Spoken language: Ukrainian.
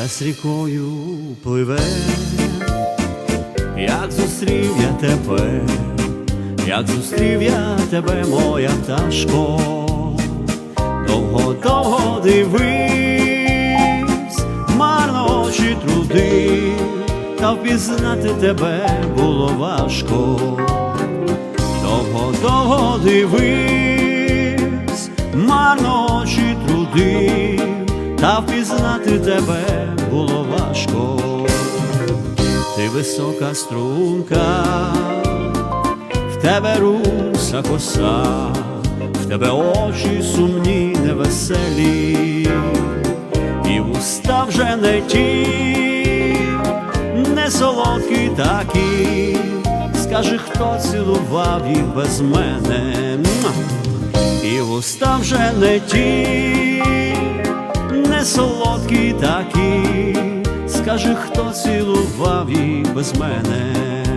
час рікою пливе, як зустрів я тебе, як зустрів я тебе, моя пташко, довго довго дивився, марно очі труди, та впізнати тебе було важко, довго довго дивився, марно очі труди, та впізнати тебе висока струнка, в тебе руса коса, в тебе очі сумні, невеселі, і вуста вже не ті, не солодкі такі. Скажи, хто цілував їх без мене, і вуста вже не ті, не солодкі такі. Скажи, хто цілував її без мене.